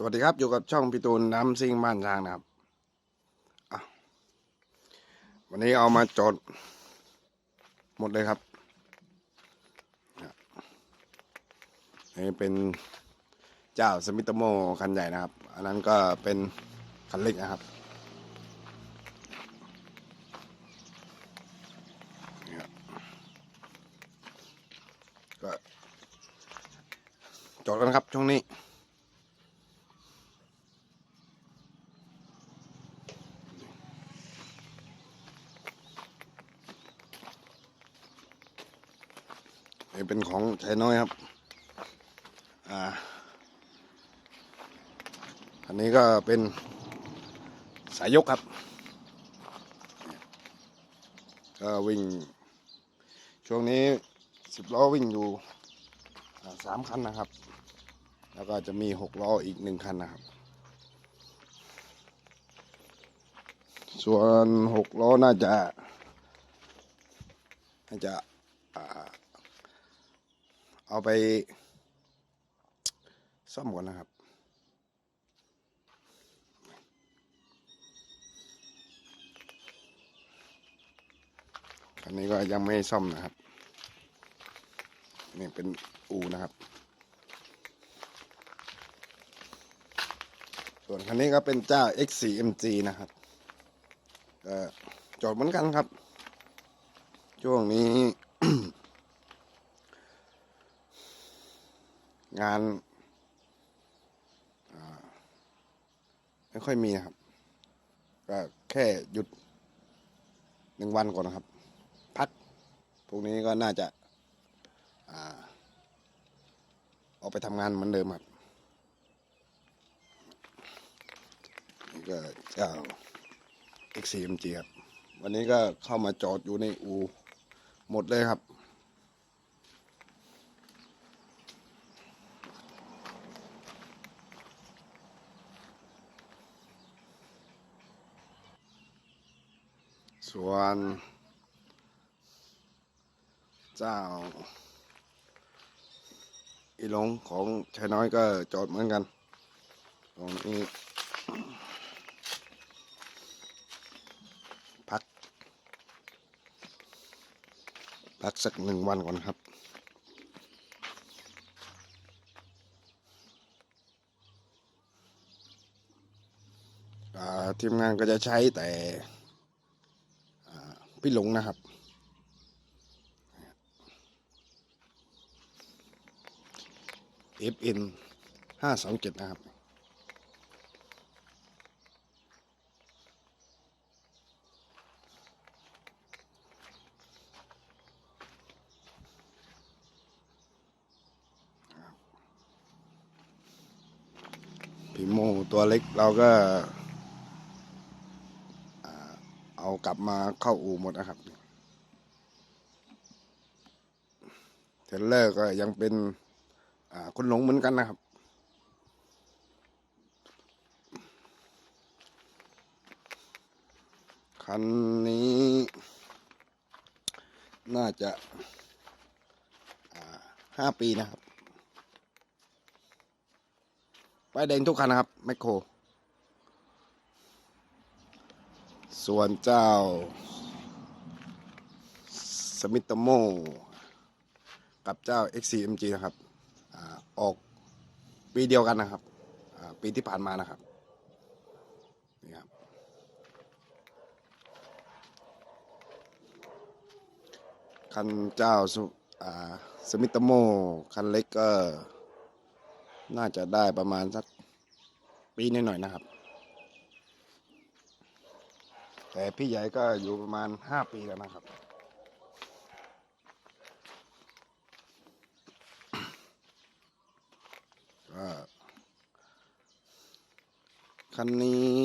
สวัสดีครับ อยู่กับช่องพี่ตูนน้ำซิ่งบ้านช้างนะครับ วันนี้เอามาจด หมดเลยครับ นี่เป็นเจ้าสมิตโมคันใหญ่นะครับ อันนั้นก็เป็นคันเล็กนะครับเนี่ยก็จดกันครับช่วงนี้ นี่เป็นของชายน้อยครับ อ่า อันนี้ก็เป็นสายยกครับ ก็วิ่ง ช่วงนี้สิบล้อวิ่งอยู่สามคันนะครับ แล้วก็จะมีหกล้ออีกหนึ่งคันนะครับ ส่วนหกล้อน่าจะ น่าจะอ่า เอาไปซ่อมก่อนนะครับ คันนี้ก็ยังไม่ซ่อมนะครับ นี่เป็นอูนะครับ ส่วนคันนี้ก็เป็นเจ้า X4MG นะครับจอดเหมือนกันครับ ช่วงนี้ งานไม่ค่อยมีนะครับ ก็แค่หยุดหนึ่งวันก่อนนะครับ พักพรุ่งนี้ก็น่าจะอ่าอกไปทำงานเหมือนเดิมครับนี่ก็เจ้า X4MG ครับ วันนี้ก็เข้ามาจอดอยู่ในอูหมดเลยครับ ส่วน เจ้า อีหลงของชายน้อยก็จอดเหมือนกัน ตรงนี้ พัก พักสักหนึ่งวันก่อนครับทีมงานก็จะใช้แต่ พี่หลงนะครับ FN ห้าสองเจ็ดนะครับพี่โมตัวเล็กเราก็ เอากลับมาเข้าอู่หมดนะครับเทเลอร์ก็ยังเป็นคนหลงเหมือนกันนะครับ คันนี้ น่าจะห้าปีนะครับ ป้ายแดงทุกคันนะครับ แมคโคร ส่วนเจ้า สมิตโม กับเจ้า X4MG นะครับอออกปีเดียวกันนะครับปีที่ผ่านมานะครับนี่ครับ คันเจ้าสมิตโม คันเล็กก็ น่าจะได้ประมาณสักปีนหน่อยนะครับ แต่พี่ใหญ่ก็อยู่ประมาณห้าปีแล้วนะครับก็คันนี้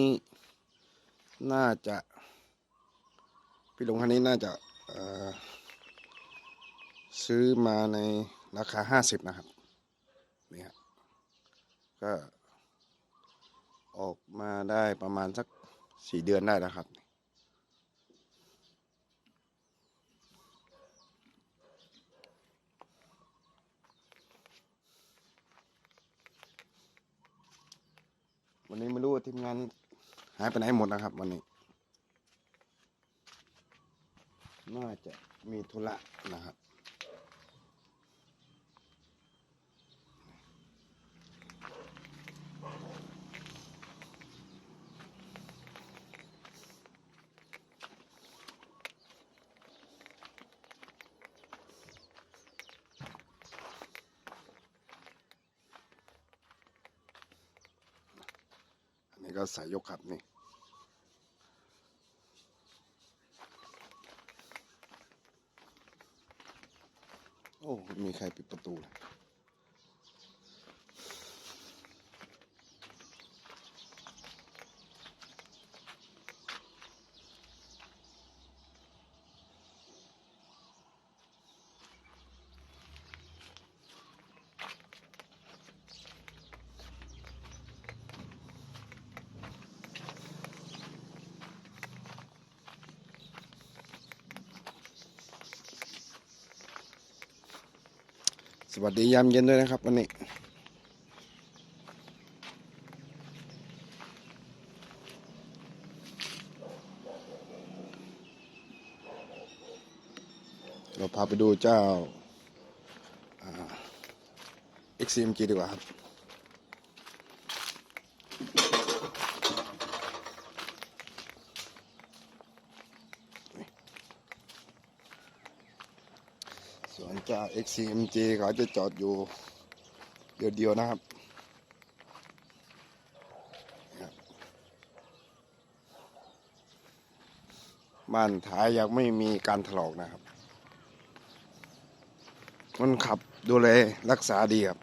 น่าจะ พี่หลงคันนี้น่าจะเอ่อซื้อมาในราคาห้าสิบนะครับนี่ครับก็ออกมาได้ประมาณสักสี่เดือนได้แล้วครับ วันนี้ไม่รู้ว่าทีมงานหายไปไหนหมดนะครับ วันนี้ น่าจะมีธุระนะครับ นี่ก็สายยกครับนี่โอ้ มีใครปิดประตูเลย สวัสดียามเย็นด้วยนะครับวันนี้เราพาไปดูเจ้า XCMG ดีกว่าครับ ส่วนเจ้า XCMG เขาจะจอดอยู่เดียวๆนะครับครับบ้านท้ายยังไม่มีการถลอกนะครับคนขับดูแลรักษาดีครับ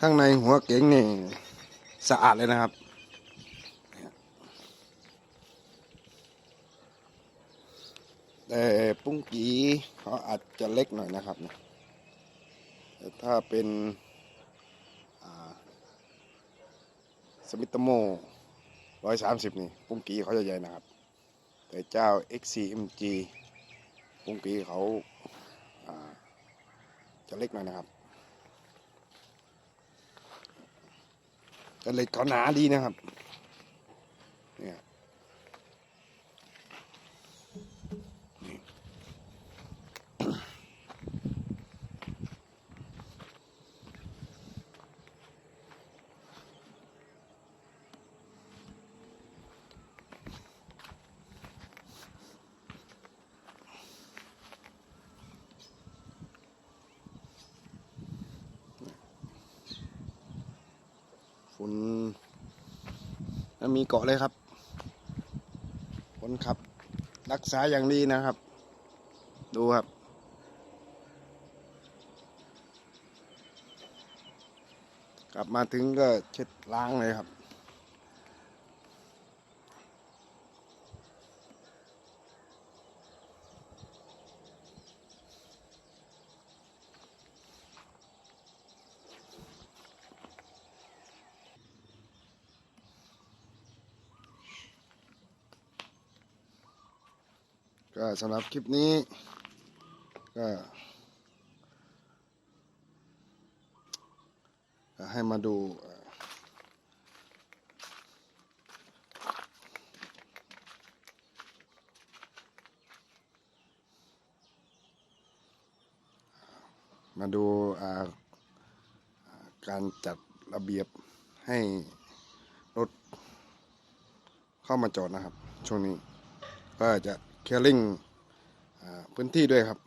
ข้างในหัวเก๋งนี่สะอาดเลยนะครับ แต่ปุ้งกีเขาอาจจะเล็กหน่อยนะครับนะแต่ถ้าเป็นสมิตโมร้อยสามสิบนี่ปุ้งกีเขาจะใหญ่นะครับ แต่เจ้า XCMG ปุ้งกีเขาาจะเล็กหน่อยนะครับแต่เหล็กเขาหนาดีนะครับเนี่ย ฝุ่นมีเกาะเลยครับคนขับ รักษาอย่างดีนะครับ ดูครับ กลับมาถึงก็เช็ดล้างเลยครับ ก็สำหรับคลิปนี้ ก็ให้มาดูมาดูการจัดระเบียบให้รถเข้ามาจอดนะครับ ช่วงนี้ก็จะ เคลียร์ลิงอ่าพื้นที่ด้วยครับ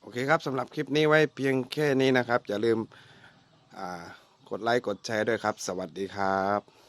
โอเคครับสำหรับคลิปนี้ไว้เพียงแค่นี้นะครับ อย่าลืมกดไลค์ กดแชร์ด้วยครับ สวัสดีครับ